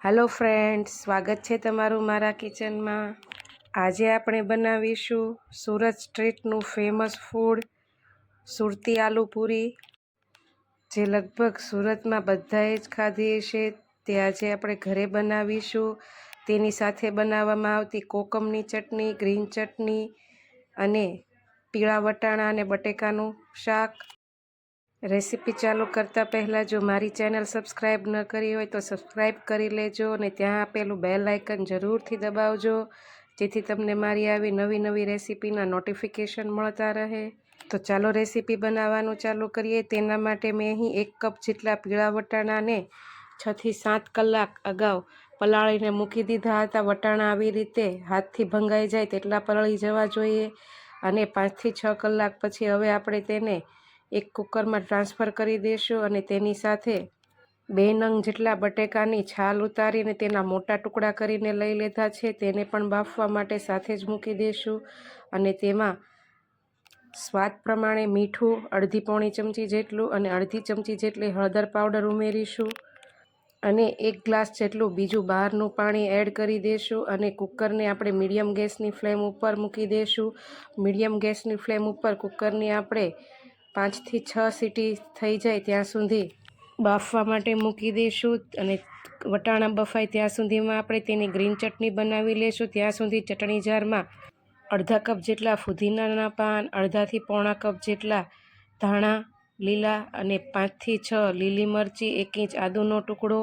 Hello friends સ્વાગત છે તમારું મારા કિચનમાં આજે આપણે બનાવીશું સુરત સ્ટ્રીટનું ફેમસ ફૂડ સુરતી આલુ પૂરી, જે લગભગ સુરતમાં બધાએ જ ખાધી હશે. તે આજે આપણે ઘરે બનાવીશું. તેની સાથે બનાવવામાં આવતી કોકમની ચટણી ગ્રીન ચટણી અને પીળા વટાણા અને બટેકાનું શાક. રેસીપી ચાલુ કરતાં પહેલાં જો મારી ચેનલ સબસ્ક્રાઈબ ન કરી હોય તો સબસ્ક્રાઈબ કરી લેજો અને ત્યાં આપેલું બેલ આઇકન જરૂરથી દબાવજો, જેથી તમને મારી આવી નવી નવી રેસીપીના નોટિફિકેશન મળતા રહે. તો ચાલો રેસીપી બનાવવાનું ચાલુ કરીએ. તેના માટે મેં અહીં એક કપ જેટલા પીળા વટાણાને છથી સાત કલાક અગાઉ પલાળીને મૂકી દીધા હતા. વટાણા આવી રીતે હાથથી ભંગાઈ જાય તેટલા પલળી જવા જોઈએ અને પાંચથી છ કલાક પછી હવે આપણે તેને એક કુકરમાં ટ્રાન્સફર કરી દઈશું અને તેની સાથે બે નંગ જેટલા બટેકાની છાલ ઉતારીને તેના મોટા ટુકડા કરીને લઈ લીધા છે. તેને પણ બાફવા માટે સાથે જ મૂકી દઈશું અને તેમાં સ્વાદ પ્રમાણે મીઠું, અડધી પોણી ચમચી જેટલું અને અડધી ચમચી જેટલી હળદર પાવડર ઉમેરીશું અને એક ગ્લાસ જેટલું બીજું બહારનું પાણી એડ કરી દઈશું અને કુકરને આપણે મીડિયમ ગેસની ફ્લેમ ઉપર મૂકી દઈશું મીડિયમ ગેસની ફ્લેમ ઉપર કુકરની આપણે પાંચથી છ સીટી થઈ જાય ત્યાં સુધી બાફવા માટે મૂકી દઈશું અને વટાણા બફાય ત્યાં સુધીમાં આપણે તેની ગ્રીન ચટણી બનાવી લઈશું. ત્યાં સુધી ચટણી જારમાં અડધા કપ જેટલા ફુદીનાના પાન, અડધાથી પોણા કપ જેટલા ધાણા, લીલા અને પાંચથી છ લીલી મરચી, એક ઇંચ આદુનો ટુકડો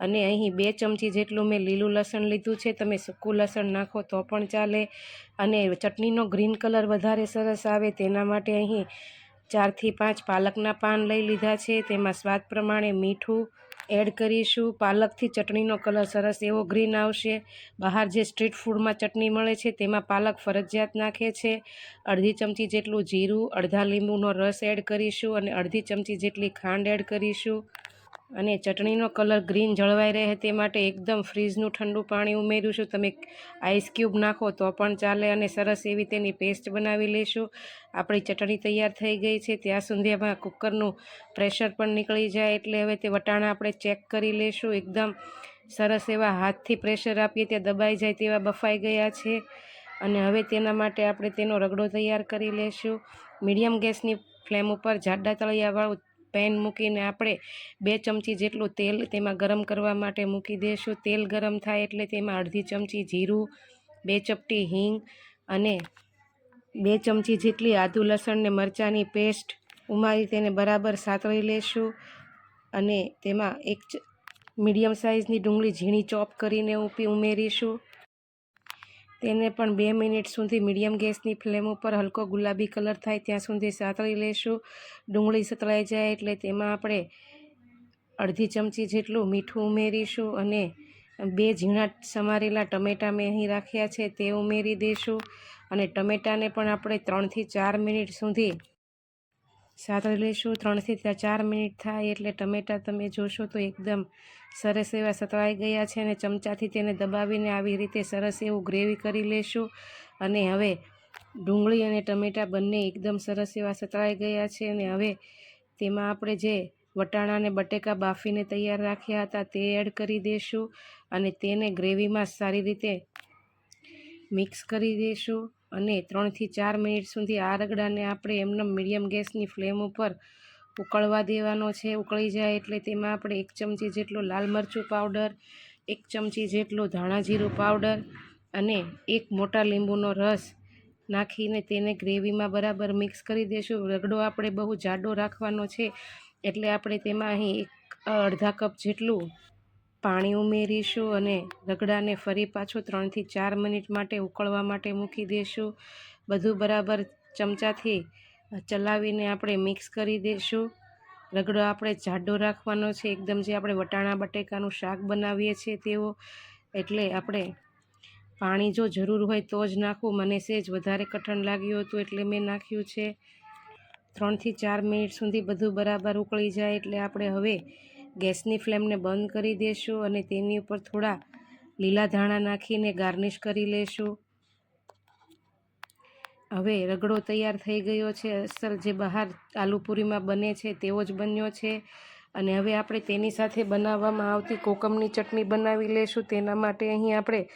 અને અહીં બે ચમચી જેટલું મેં લીલું લસણ લીધું છે. તમે સૂકું લસણ નાખો તો પણ ચાલે અને ચટણીનો ગ્રીન કલર વધારે સરસ આવે તેના માટે અહીં ચારથી પાંચ પાલકના પાન લઈ લીધા છે. તેમાં સ્વાદ પ્રમાણે મીઠું એડ કરીશું. પાલકથી ચટણીનો કલર સરસ એવો ગ્રીન આવશે. બહાર જે સ્ટ્રીટ ફૂડમાં ચટણી મળે છે, તેમાં પાલક ફરજિયાત નાખે છે. અડધી ચમચી જેટલું જીરું, અડધા લીંબુનો રસ એડ કરીશું અને અડધી ચમચી જેટલી ખાંડ એડ કરીશું. અને ચટણીનો કલર ગ્રીન જળવાઈ રહે તે માટે એકદમ ફ્રીજનું ઠંડુ પાણી ઉમેરીશું તમે આઈસ ક્યુબ નાખો તો પણ ચાલે અને સરસ એવી તેની પેસ્ટ બનાવી લઈશું આપણી ચટણી તૈયાર થઈ ગઈ છે. ત્યાં સુધી એમાં કુકરનું પ્રેશર પણ નીકળી જાય એટલે હવે તે વટાણા આપણે ચેક કરી લઈશું એકદમ સરસ એવા હાથથી પ્રેશર આપીએ ત્યાં દબાઈ જાય તેવા બફાઈ ગયા છે. અને હવે તેના માટે આપણે તેનો રગડો તૈયાર કરી લઈશું મીડિયમ ગેસની ફ્લેમ ઉપર જાડા તળિયાવાળું પેન મૂકીને આપણે બે ચમચી જેટલું તેલ તેમાં ગરમ કરવા માટે મૂકી દઈશું તેલ ગરમ થાય એટલે તેમાં અડધી ચમચી જીરું, બે ચપટી હિંગ અને બે ચમચી જેટલી આદુ લસણ ને મરચાંની પેસ્ટ ઉમારી તેને બરાબર સાતળી લેશું અને તેમાં એક મીડિયમ સાઇઝની ડુંગળી ઝીણી ચોપ કરીને ઉપી ઉમેરીશું. તેને પણ બે મિનિટ સુધી મીડિયમ ગેસની ફ્લેમ ઉપર હલકો ગુલાબી કલર થાય ત્યાં સુધી સાતળી લેશું. ડુંગળી સતળાઈ જાય એટલે તેમાં આપણે અડધી ચમચી જેટલું મીઠું ઉમેરીશું અને બે ઝીણા સમારેલા ટમેટાં મેં અહીં રાખ્યા છે તે ઉમેરી દઈશું અને ટમેટાને પણ આપણે ત્રણથી ચાર મિનિટ સુધી સાતળી લઈશું. ત્રણથી ત્યાં ચાર મિનિટ થાય એટલે ટમેટાં તમે જોશો તો એકદમ સરસ એવા સતળાઈ ગયા છે અને ચમચાથી તેને દબાવીને આવી રીતે સરસ એવું ગ્રેવી કરી લેશું અને હવે ડુંગળી અને ટમેટાં બંને એકદમ સરસ એવા સતળાઈ ગયા છે અને હવે તેમાં આપણે જે વટાણા અને બટેકા બાફીને તૈયાર રાખ્યા હતા તે એડ કરી દઈશું અને તેને ગ્રેવીમાં સારી રીતે મિક્સ કરી દઈશું અને ત્રણથી ચાર મિનિટ સુધી આ રગડાને આપણે એમને મીડિયમ ગેસની ફ્લેમ ઉપર ઉકળવા દેવાનો છે. ઉકળી જાય એટલે તેમાં આપણે એક ચમચી જેટલો લાલ મરચું પાવડર, એક ચમચી જેટલો ધાણા જીરું પાવડર અને એક મોટા લીંબુનો રસ નાખીને તેને ગ્રેવીમાં બરાબર મિક્સ કરી દઈશું રગડો આપણે બહુ જાડો રાખવાનો છે એટલે આપણે તેમાં અહીં એક અડધા કપ જેટલું પાણી ઉમેરીશું અને રગડાને ફરી પાછું ત્રણથી ચાર મિનિટ માટે ઉકળવા માટે મૂકી દઈશું બધું બરાબર ચમચાથી ચલાવીને આપણે મિક્સ કરી દઈશું રગડો આપણે જાડો રાખવાનો છે, એકદમ જે આપણે વટાણા બટેકાનું શાક બનાવીએ છીએ તેવો. એટલે આપણે પાણી જો જરૂર હોય તો જ નાખવું મને સેજ વધારે કઠણ લાગ્યું હતું એટલે મેં નાખ્યું છે. ત્રણથી ચાર મિનિટ સુધી બધું બરાબર ઉકળી જાય એટલે આપણે હવે ગેસની ફ્લેમને બંધ કરી દઈશું અને તેની ઉપર થોડા લીલા ધાણા નાખીને ગાર્નિશ કરી લેશું. હવે રગડો તૈયાર થઈ ગયો છે. અસલ જે બહાર આલુપુરીમાં બને છે તેવો જ બન્યો છે. અને હવે આપણે તેની સાથે બનાવવામાં આવતી કોકમની ચટણી બનાવી લેશું. તેના માટે અહીં આપણે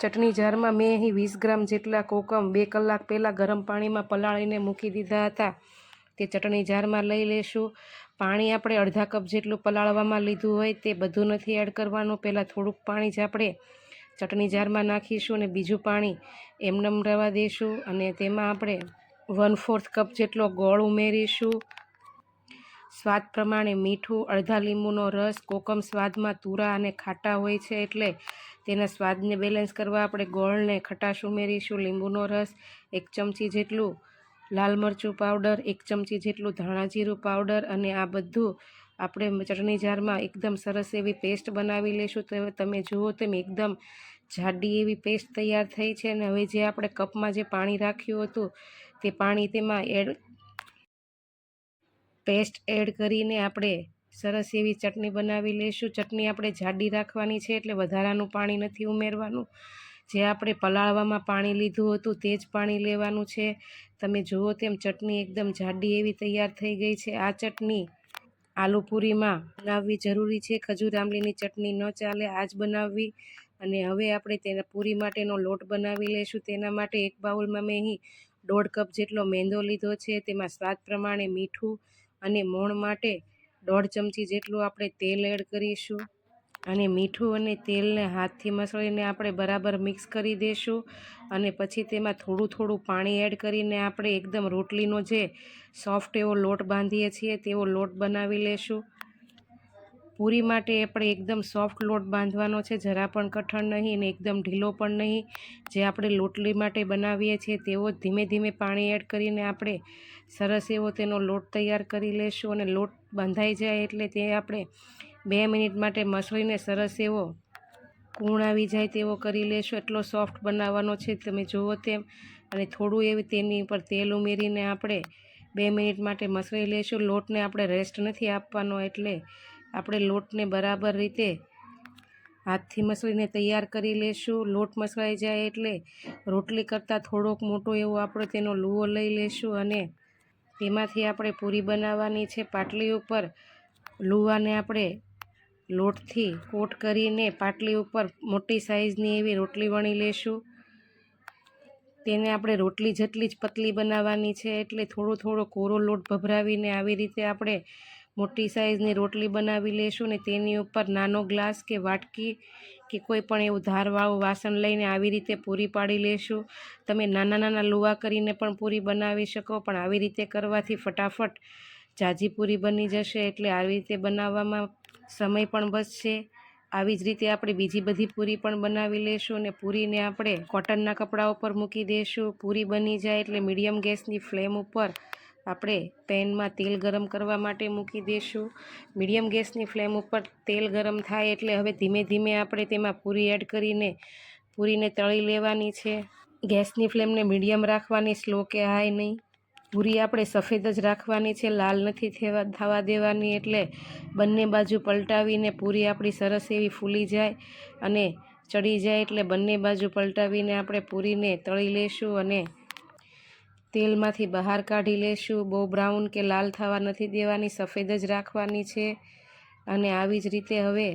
ચટણી જારમાં મેં અહીં વીસ ગ્રામ જેટલા કોકમ બે કલાક પહેલાં ગરમ પાણીમાં પલાળીને મૂકી દીધા હતા. તે ચટણી જારમાં લઈ લેશું. પાણી આપણે અડધા કપ જેટલું પલાળવામાં લીધું હોય તે બધું નથી એડ કરવાનું. પહેલાં થોડુંક પાણી જ આપણે ચટણી જારમાં નાખીશું અને બીજું પાણી એમનેમ રવા દઈશું અને તેમાં આપણે વન ફોર્થ કપ જેટલો ગોળ ઉમેરીશું. સ્વાદ પ્રમાણે મીઠું, અડધા લીંબુનો રસ, કોકમ સ્વાદમાં તુરા અને ખાટા હોય છે એટલે તેના સ્વાદને બેલેન્સ કરવા આપણે ગોળને ખટાશ ઉમેરીશું, લીંબુનો રસ એક ચમચી જેટલું લાલ મરચું પાવડર, એક ચમચી જેટલું ધાણા જીરું પાવડર અને આ બધું આપણે ચટણી જારમાં એકદમ સરસ એવી પેસ્ટ બનાવી લઈશું તો તમે જુઓ તેમ એકદમ જાડી એવી પેસ્ટ તૈયાર થઈ છે અને હવે જે આપણે કપમાં જે પાણી રાખ્યું હતું તે પાણી તેમાં એડ, પેસ્ટ એડ કરીને આપણે સરસ એવી ચટણી બનાવી લઈશું ચટણી આપણે જાડી રાખવાની છે એટલે વધારાનું પાણી નથી ઉમેરવાનું. જે આપણે પલાળવામાં પાણી લીધું હતું તે જ પાણી લેવાનું છે. તમે જુઓ તેમ ચટણી એકદમ જાડી એવી તૈયાર થઈ ગઈ છે. આ ચટણી આલુ પૂરીમાં બનાવવી જરૂરી છે. ખજૂર આંબલીની ચટણી ન ચાલે આ જ બનાવવી. અને હવે આપણે તેના પૂરી માટેનો લોટ બનાવી લઈશું તેના માટે એક બાઉલમાં મેં અહીં દોઢ કપ જેટલો મેંદો લીધો છે. તેમાં સ્વાદ પ્રમાણે મીઠું અને મોણ માટે દોઢ ચમચી જેટલું આપણે તેલ એડ કરીશું. અને મીઠું અને તેલને હાથથી મસળીને આપણે બરાબર મિક્સ કરી દઈશું અને પછી તેમાં થોડું થોડું પાણી એડ કરીને આપણે એકદમ રોટલીનો જે સોફ્ટ એવો લોટ બાંધીએ છીએ તેવો લોટ બનાવી લેશું. પૂરી માટે આપણે એકદમ સોફ્ટ લોટ બાંધવાનો છે, જરા પણ કઠણ નહીં અને એકદમ ઢીલો પણ નહીં. જે આપણે લોટલી માટે બનાવીએ છીએ તેવો ધીમે ધીમે પાણી એડ કરીને આપણે સરસ એવો તેનો લોટ તૈયાર કરી લેશું અને લોટ બંધાઈ જાય એટલે તે આપણે બે મિનિટ માટે મસળીને સરસ એવો કૂણ આવી જાય તેવો કરી લેશો. એટલો સોફ્ટ બનાવવાનો છે, તમે જુઓ તેમ. અને થોડું એવી તેની ઉપર તેલ ઉમેરીને આપણે બે મિનિટ માટે મસળી લેશું. લોટને આપણે રેસ્ટ નથી આપવાનો એટલે આપણે લોટને બરાબર રીતે હાથથી મસળીને તૈયાર કરી લેશું. લોટ મસળાઈ જાય એટલે રોટલી કરતાં થોડોક મોટો એવો આપણે તેનો લુઓ લઈ લેશું અને તેમાંથી આપણે પૂરી બનાવવાની છે. પાટલી ઉપર લુવાને આપણે લોટથી કોટ કરીને પાટલી ઉપર મોટી સાઇઝની એવી રોટલી વણી લેશું. તેને આપણે રોટલી જેટલી જ પતલી બનાવવાની છે એટલે થોડો થોડો કોરો લોટ ભભરાવીને આવી રીતે આપણે મોટી સાઇઝની રોટલી બનાવી લેશું ને તેની ઉપર નાનો ગ્લાસ કે વાટકી કે કોઈ પણ એવું ધારવાળું વાસણ લઈને આવી રીતે પૂરી પાડી લેશું. તમે નાના નાના લુવા કરીને પણ પૂરી બનાવી શકો, પણ આવી રીતે કરવાથી ફટાફટ જાજી પૂરી બની જશે એટલે આવી રીતે બનાવવામાં સમય પણ બચશે. આવી જ રીતે આપણે બીજી બધી પૂરી પણ બનાવી લેશું અને પૂરીને આપણે કોટનના કપડા ઉપર મૂકી દઈશું પૂરી બની જાય એટલે મીડિયમ ગેસની ફ્લેમ ઉપર આપણે પેનમાં તેલ ગરમ કરવા માટે મૂકી દઈશું મીડિયમ ગેસની ફ્લેમ ઉપર તેલ ગરમ થાય એટલે હવે ધીમે ધીમે આપણે તેમાં પૂરી એડ કરીને પૂરીને તળી લેવાની છે. ગેસની ફ્લેમને મીડિયમ રાખવાની, સ્લો કે હાઈ નહીં. પૂરી આપણે સફેદ જ રાખવાની છે, લાલ નથી થવા થવા દેવાની એટલે બંને બાજુ પલટાવીને પૂરી આપણી સરસ એવી ફૂલી જાય અને ચડી જાય એટલે બંને બાજુ પલટાવીને આપણે પૂરીને તળી લેશું અને તેલમાંથી બહાર કાઢી લેશું. બહુ બ્રાઉન કે લાલ થવા નથી દેવાની, સફેદ જ રાખવાની છે અને આવી જ રીતે હવે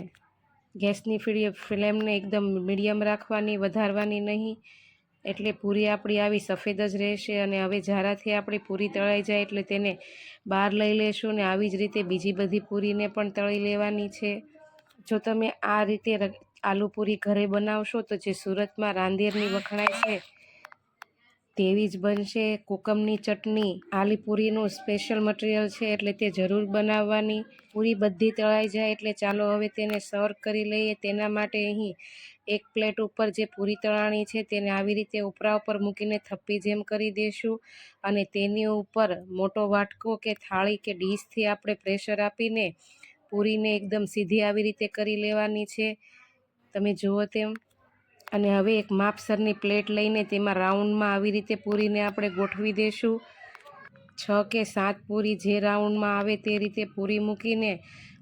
ગેસની ફ્લેમને એકદમ મીડિયમ રાખવાની, વધારવાની નહીં. એટલે પૂરી આપણી આવી સફેદ જ રહેશે અને હવે જારાથી આપણી પૂરી તળાઈ જાય એટલે તેને બહાર લઈ લેશું ને આવી જ રીતે બીજી બધી પૂરીને પણ તળી લેવાની છે. જો તમે આ રીતે આલુ પૂરી ઘરે બનાવશો તો જે સુરતમાં રાંદેરની વખણાય છે, તેવી જ બનશે. કોકમની ચટણી આલીપુરીનું સ્પેશિયલ મટીરિયલ છે એટલે તે જરૂર બનાવવાની. પૂરી બધી તળાઈ જાય એટલે ચાલો હવે તેને સર્વ કરી લઈએ. તેના માટે અહીં એક પ્લેટ ઉપર જે પૂરી તળાણી છે તેને આવી રીતે ઉપરા ઉપર મૂકીને થપ્પી જેમ કરી દઈશું અને તેની ઉપર મોટો વાટકો કે થાળી કે ડીશથી આપણે પ્રેશર આપીને પૂરીને એકદમ સીધી આવી રીતે કરી લેવાની છે. તમે જુઓ તેમ. અને હવે એક માપસરની પ્લેટ લઈને તેમાં રાઉન્ડમાં આવી રીતે પૂરીને આપણે ગોઠવી દઈશું છ કે સાત પૂરી જે રાઉન્ડમાં આવે તે રીતે પૂરી મૂકીને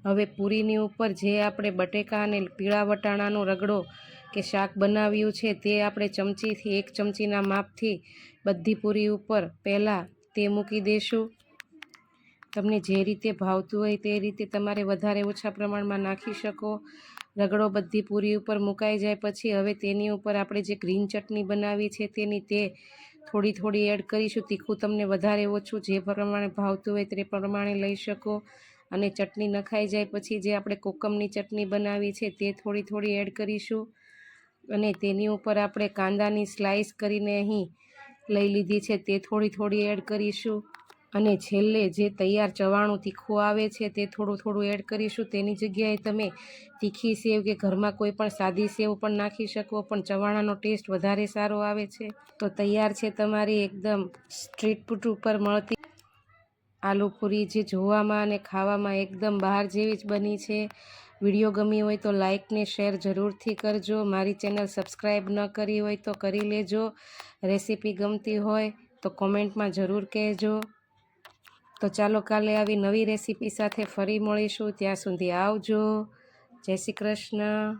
હવે પૂરીની ઉપર જે આપણે બટેકા અને પીળા વટાણાનો રગડો કે શાક બનાવ્યું છે તે આપણે ચમચીથી એક ચમચીના માપથી બધી પૂરી ઉપર પહેલાં તે મૂકી દઈશું તમને જે રીતે ભાવતું હોય તે રીતે તમારે વધારે ઓછા પ્રમાણમાં નાખી શકો. રગડો બધી પૂરી ઉપર મુકાઈ જાય પછી હવે તેની ઉપર આપણે જે ગ્રીન ચટણી બનાવી છે તેની તે થોડી થોડી એડ કરીશું, તીખું તમને વધારે ઓછું જે પ્રમાણે ભાવતું હોય તે પ્રમાણે લઈ શકો. અને ચટણી નખાઈ જાય પછી જે આપણે કોકમની ચટણી બનાવી છે તે થોડી થોડી એડ કરીશું. અને તેની ઉપર આપણે કાંદાની સ્લાઈસ કરીને અહીં લઈ લીધી છે તે થોડી થોડી એડ કરીશું. અને છેલ્લે જે તૈયાર ચવાણું તીખું આવે છે તે થોડું થોડું એડ કરીશું. તેની જગ્યાએ તમે તીખી સેવ કે ઘરમાં કોઈ પણ સાદી સેવ પણ નાખી શકો, પણ ચવાણાનો ટેસ્ટ વધારે સારો આવે છે. તો તૈયાર છે તમારી એકદમ સ્ટ્રીટ ફૂડ ઉપર મળતી આલુ પૂરી જે જોવામાં અને ખાવામાં એકદમ બહાર જેવી જ બની છે. વીડિયો ગમી હોય તો લાઇકને શેર જરૂરથી કરજો. મારી ચેનલ સબસ્ક્રાઈબ ન કરી હોય તો કરી લેજો. રેસીપી ગમતી હોય તો કોમેન્ટમાં જરૂર કહેજો. તો ચાલો કાલે આવી નવી રેસીપી સાથે ફરી મળીશું. ત્યાં સુધી આવજો. જય શ્રી કૃષ્ણ.